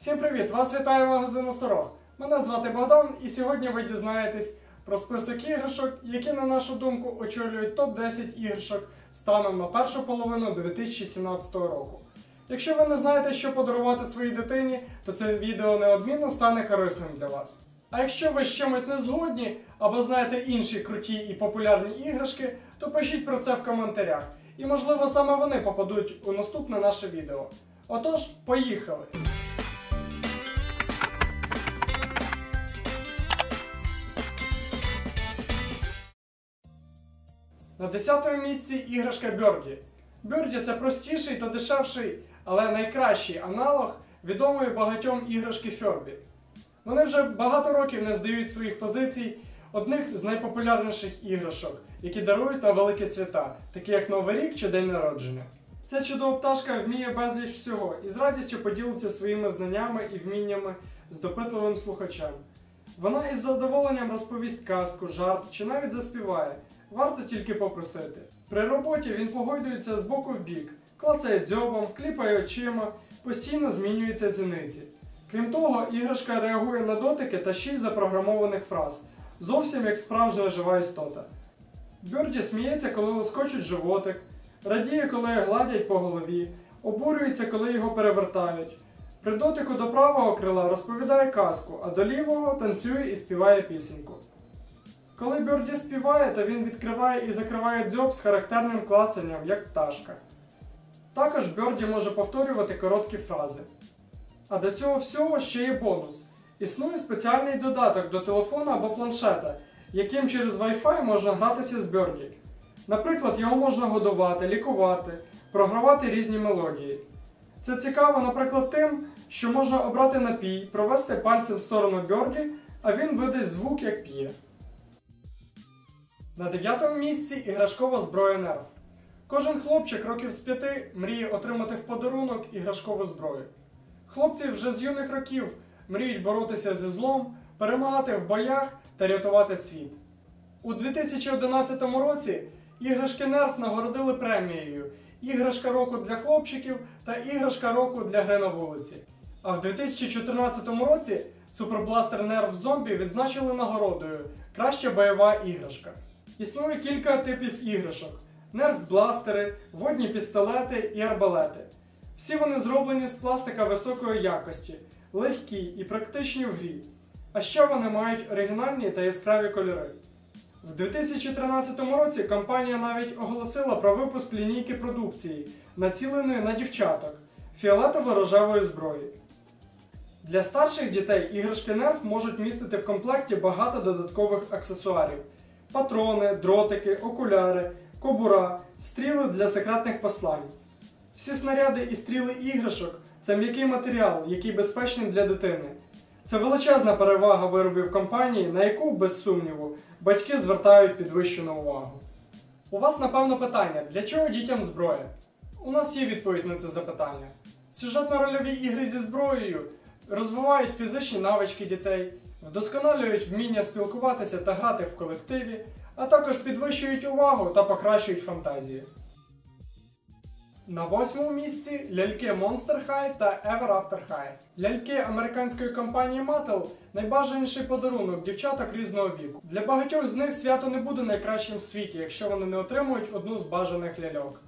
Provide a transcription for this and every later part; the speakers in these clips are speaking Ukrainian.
Всім привіт! Вас вітає магазин Осорог. Мене звати Богдан, і сьогодні ви дізнаєтесь про список іграшок, які, на нашу думку, очолюють топ-10 іграшок станом на першу половину 2017 року. Якщо ви не знаєте, що подарувати своїй дитині, то це відео неодмінно стане корисним для вас. А якщо ви з чимось не згодні або знаєте інші круті і популярні іграшки, то пишіть про це в коментарях. І можливо саме вони попадуть у наступне наше відео. Отож, поїхали! На 10 місці іграшка Бьорді. Бьорді це простіший та дешевший, але найкращий аналог відомої багатьом іграшки Фьорбі. Вони вже багато років не здають своїх позицій одних з найпопулярніших іграшок, які дарують на великі свята, такі як Новий рік чи День народження. Ця чудова пташка вміє безліч всього і з радістю поділиться своїми знаннями і вміннями з допитливим слухачем. Вона із задоволенням розповість казку, жарт чи навіть заспіває. Варто тільки попросити. При роботі він погойдується з боку в бік, клацає дзьобом, кліпає очима, постійно змінюються зіниці. Крім того, іграшка реагує на дотики та шість запрограмованих фраз, зовсім як справжня жива істота. Бьорді сміється, коли лоскочуть животик, радіє, коли гладять по голові, обурюється, коли його перевертають. При дотику до правого крила розповідає казку, а до лівого танцює і співає пісеньку. Коли Бьорді співає, то він відкриває і закриває дзьоб з характерним клацанням, як пташка. Також Бьорді може повторювати короткі фрази. А до цього всього ще є бонус. Існує спеціальний додаток до телефона або планшета, яким через Wi-Fi можна гратися з Бьорді. Наприклад, його можна годувати, лікувати, програвати різні мелодії. Це цікаво, наприклад, тим, що можна обрати напій, провести пальцем в сторону Бьорді, а він видасть звук, як п'є. На дев'ятому місці іграшкова зброя нерв. Кожен хлопчик років з п'яти мріє отримати в подарунок іграшкову зброю. Хлопці вже з юних років мріють боротися зі злом, перемагати в боях та рятувати світ. У 2011 році іграшки Нерф нагородили премією Іграшка року для хлопчиків та іграшка року для гри на вулиці. А в 2014 році Супербластер Нерв Зомбі відзначили нагородою Краща бойова іграшка. Існує кілька типів іграшок: нерв-бластери, водні пістолети і арбалети. Всі вони зроблені з пластика високої якості, легкі і практичні в грі. А ще вони мають оригінальні та яскраві кольори. В 2013 році компанія навіть оголосила про випуск лінійки продукції, націленої на дівчаток фіолетово-рожевої зброї. Для старших дітей іграшки Nerf можуть містити в комплекті багато додаткових аксесуарів: патрони, дротики, окуляри, кобура, стріли для секретних послань. Всі снаряди і стріли іграшок це м'який матеріал, який безпечний для дитини. Це величезна перевага виробів компанії, на яку, без сумніву, батьки звертають підвищену увагу. У вас, напевно, питання, для чого дітям зброя? У нас є відповідь на це запитання. Сюжетно-рольові ігри зі зброєю розвивають фізичні навички дітей, вдосконалюють вміння спілкуватися та грати в колективі, а також підвищують увагу та покращують фантазію. На восьмому місці ляльки Monster High та Ever After High. Ляльки американської компанії Mattel найбажаніший подарунок дівчаток різного віку. Для багатьох з них свято не буде найкращим в світі, якщо вони не отримують одну з бажаних ляльок.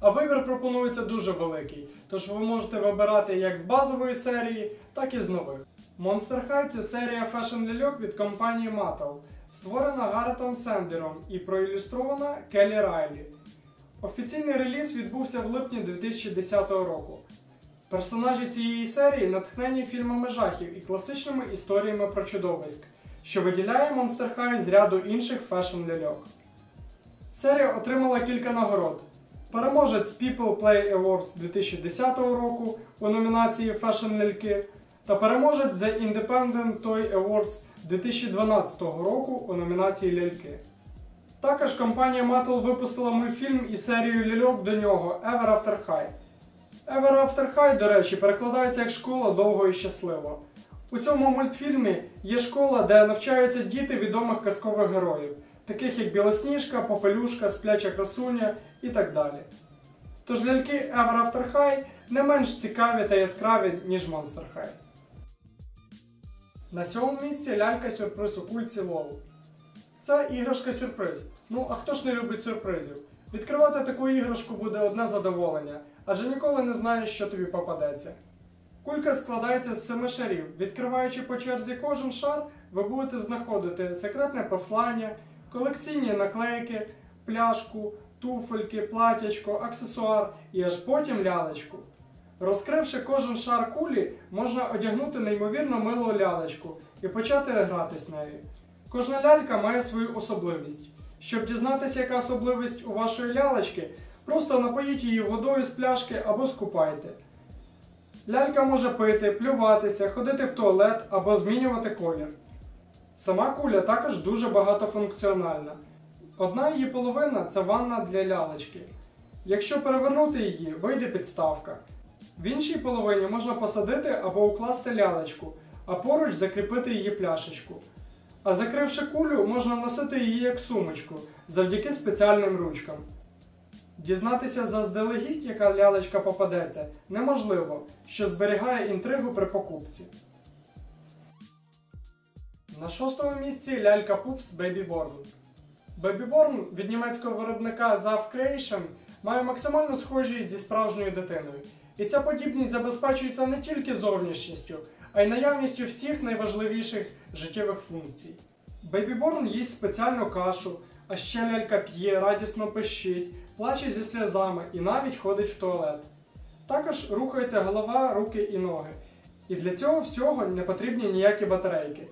А вибір пропонується дуже великий, тож ви можете вибирати як з базової серії, так і з нових. Monster High це серія фешн ляльок від компанії Mattel, створена Гаретом Сендером і проілюстрована Келлі Райлі. Офіційний реліз відбувся в липні 2010 року. Персонажі цієї серії натхнені фільмами жахів і класичними історіями про чудовиськ, що виділяє Monster High з ряду інших фешн ляльок. Серія отримала кілька нагород. Переможець People Play Awards 2010 року у номінації Fashion ляльки та переможець The Independent Toy Awards 2012 року у номінації ляльки. Також компанія Mattel випустила мультфільм і серію ляльок до нього Ever After High. Ever After High, до речі, перекладається як школа довго і щасливо. У цьому мультфільмі є школа, де навчаються діти відомих казкових героїв, таких як Білосніжка, Попелюшка, Спляча красуня і так далі. Тож ляльки Ever After High не менш цікаві та яскраві, ніж Monster High. На сьомому місці лялька сюрприз у кульці Лол. Це іграшка сюрприз. Ну а хто ж не любить сюрпризів? Відкривати таку іграшку буде одне задоволення, адже ніколи не знаєш, що тобі попадеться. Кулька складається з семи шарів. Відкриваючи по черзі кожен шар, ви будете знаходити секретне послання, колекційні наклейки, пляшку, туфельки, платячко, аксесуар і аж потім лялечку. Розкривши кожен шар кулі, можна одягнути неймовірно милу лялечку і почати гратись нею. Кожна лялька має свою особливість. Щоб дізнатися, яка особливість у вашої лялечки, просто напоїть її водою з пляшки або скупайте. Лялька може пити, плюватися, ходити в туалет або змінювати колір. Сама куля також дуже багатофункціональна. Одна її половина це ванна для лялечки. Якщо перевернути її, вийде підставка. В іншій половині можна посадити або укласти лялечку, а поруч закріпити її пляшечку. А закривши кулю, можна носити її як сумочку завдяки спеціальним ручкам. Дізнатися заздалегідь, яка лялечка попадеться, неможливо, що зберігає інтригу при покупці. На шостому місці лялька Pups Babyborn. Babyborn від німецького виробника Zav Creation має максимальну схожість зі справжньою дитиною. І ця подібність забезпечується не тільки зовнішністю, а й наявністю всіх найважливіших життєвих функцій. Бейбіборн їсть спеціальну кашу, а ще лялька п'є, радісно пищить, плаче зі сльозами і навіть ходить в туалет. Також рухається голова, руки і ноги. І для цього всього не потрібні ніякі батарейки.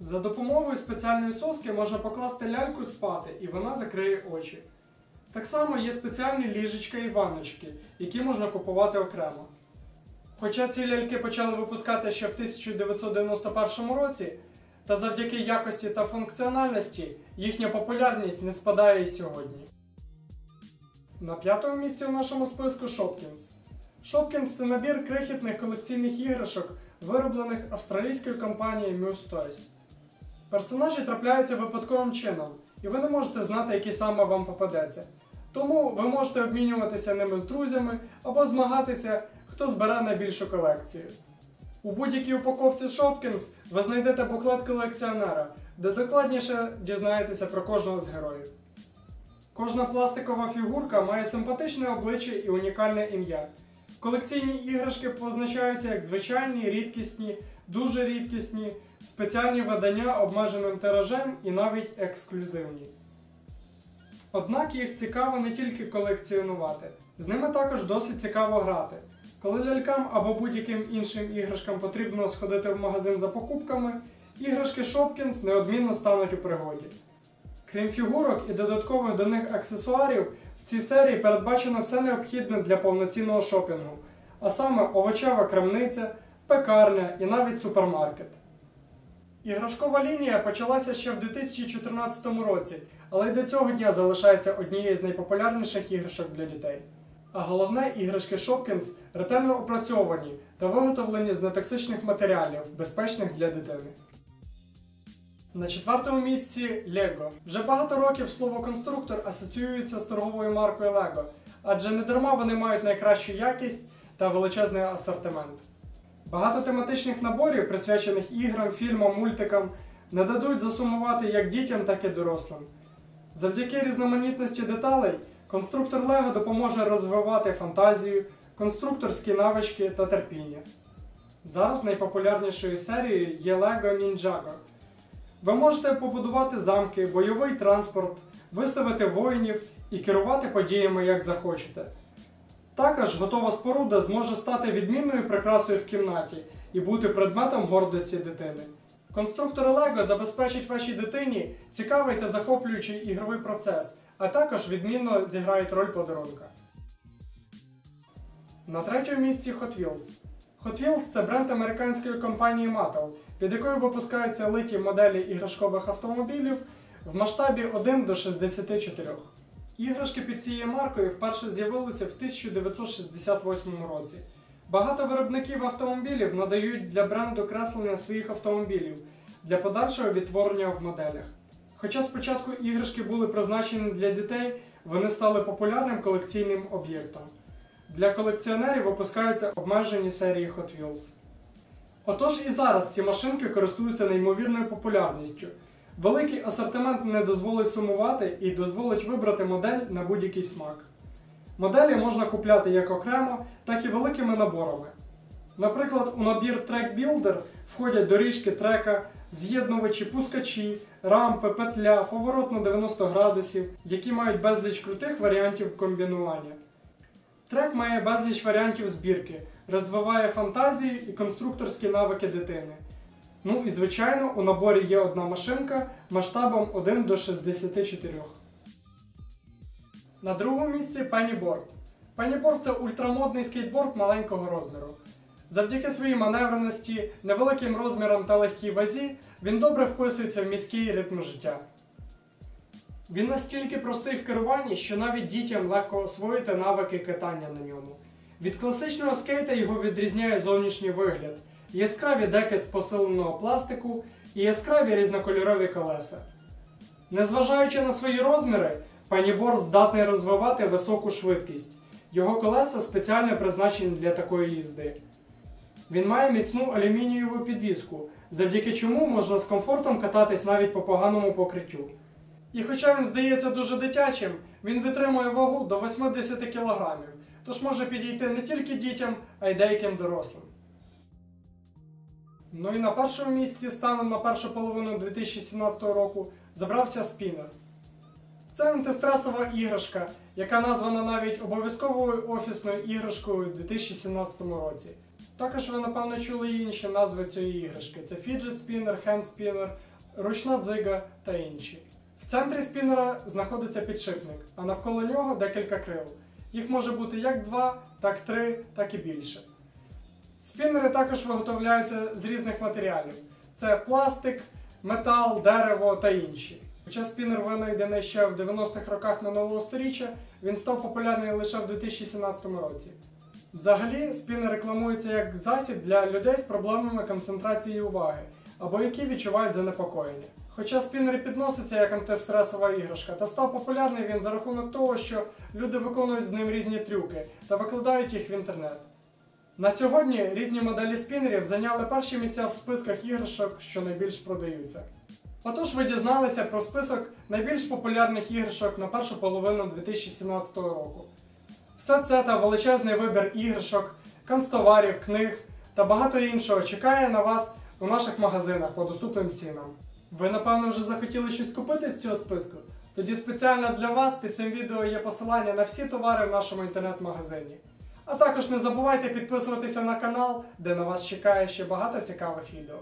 За допомогою спеціальної соски можна покласти ляльку спати, і вона закриє очі. Так само є спеціальні ліжечка і ванночки, які можна купувати окремо. Хоча ці ляльки почали випускати ще в 1991 році, та завдяки якості та функціональності їхня популярність не спадає і сьогодні. На п'ятому місці в нашому списку Shopkins. Shopkins – це набір крихітних колекційних іграшок, вироблених австралійською компанією Muse Toys. Персонажі трапляються випадковим чином, і ви не можете знати, який саме вам попадеться. Тому ви можете обмінюватися ними з друзями або змагатися, хто збере найбільшу колекцію. У будь-якій упаковці Shopkins ви знайдете буклет колекціонера, де докладніше дізнаєтеся про кожного з героїв. Кожна пластикова фігурка має симпатичне обличчя і унікальне ім'я. Колекційні іграшки позначаються як звичайні, рідкісні, дуже рідкісні, спеціальні видання обмеженим тиражем і навіть ексклюзивні. Однак їх цікаво не тільки колекціонувати, з ними також досить цікаво грати. Коли лялькам або будь-яким іншим іграшкам потрібно сходити в магазин за покупками, іграшки Shopkins неодмінно стануть у пригоді. Крім фігурок і додаткових до них аксесуарів, в цій серії передбачено все необхідне для повноцінного шопінгу, а саме овочева крамниця, пекарня і навіть супермаркет. Іграшкова лінія почалася ще в 2014 році, але й до цього дня залишається однією з найпопулярніших іграшок для дітей. А головне, іграшки Shopkins ретельно опрацьовані та виготовлені з нетоксичних матеріалів, безпечних для дитини. На четвертому місці Lego. Вже багато років слово конструктор асоціюється з торговою маркою Lego, адже не дарма вони мають найкращу якість та величезний асортимент. Багато тематичних наборів, присвячених іграм, фільмам, мультикам, не дадуть засумувати як дітям, так і дорослим. Завдяки різноманітності деталей конструктор Lego допоможе розвивати фантазію, конструкторські навички та терпіння. Зараз найпопулярнішою серією є Lego Ninjago. Ви можете побудувати замки, бойовий транспорт, виставити воїнів і керувати подіями як захочете. Також готова споруда зможе стати відмінною прикрасою в кімнаті і бути предметом гордості дитини. Конструктори LEGO забезпечать вашій дитині цікавий та захоплюючий ігровий процес, а також відмінно зіграють роль подарунка. На третьому місці Hot Wheels. Hot Wheels це бренд американської компанії Mattel, під якою випускаються литі моделі іграшкових автомобілів в масштабі 1 до 64. Іграшки під цією маркою вперше з'явилися в 1968 році. Багато виробників автомобілів надають для бренду креслення своїх автомобілів для подальшого відтворення в моделях. Хоча спочатку іграшки були призначені для дітей, вони стали популярним колекційним об'єктом. Для колекціонерів випускаються обмежені серії Hot Wheels. Отож і зараз ці машинки користуються неймовірною популярністю. Великий асортимент не дозволить сумувати і дозволить вибрати модель на будь-який смак. Моделі можна купляти як окремо, так і великими наборами. Наприклад, у набір Track Builder входять доріжки трека, з'єднувачі, пускачі, рампи, петля, поворот на 90 градусів, які мають безліч крутих варіантів комбінування. Трек має безліч варіантів збірки, розвиває фантазії і конструкторські навики дитини. Ну і звичайно, у наборі є одна машинка масштабом 1 до 64. На другому місці Pennyboard. Pennyboard – це ультрамодний скейтборд маленького розміру. Завдяки своїй маневреності, невеликим розмірам та легкій вазі він добре вписується в міський ритм життя. Він настільки простий в керуванні, що навіть дітям легко освоїти навики катання на ньому. Від класичного скейта його відрізняє зовнішній вигляд, яскраві деки з посиленого пластику і яскраві різнокольорові колеса. Незважаючи на свої розміри, паніборд здатний розвивати високу швидкість. Його колеса спеціально призначені для такої їзди. Він має міцну алюмінієву підвіску, завдяки чому можна з комфортом кататись навіть по поганому покриттю. І хоча він здається дуже дитячим, він витримує вагу до 80 кг, тож може підійти не тільки дітям, а й деяким дорослим. Ну і на першому місці станом на першу половину 2017 року забрався спінер. Це антистресова іграшка, яка названа навіть обов'язковою офісною іграшкою у 2017 році. Також ви, напевно, чули інші назви цієї іграшки: це фіджет спінер, хенд спінер, ручна дзига та інші. В центрі спінера знаходиться підшипник, а навколо нього декілька крил. Їх може бути як два, так три, так і більше. Спінери також виготовляються з різних матеріалів: це пластик, метал, дерево та інші. Хоча спінер винайдений ще в 90-х роках минулого століття, він став популярний лише в 2017 році. Взагалі, спінер рекламується як засіб для людей з проблемами концентрації уваги або які відчувають занепокоєння. Хоча спінер підноситься як антистресова іграшка, та став популярний він за рахунок того, що люди виконують з ним різні трюки та викладають їх в інтернет. На сьогодні різні моделі спінерів зайняли перші місця в списках іграшок, що найбільш продаються. Отож, ви дізналися про список найбільш популярних іграшок на першу половину 2017 року. Все це та величезний вибір іграшок, канцтоварів, книг та багато іншого чекає на вас у наших магазинах по доступним цінам. Ви, напевно, вже захотіли щось купити з цього списку? Тоді спеціально для вас під цим відео є посилання на всі товари в нашому інтернет-магазині. А також не забувайте підписуватися на канал, де на вас чекає ще багато цікавих відео.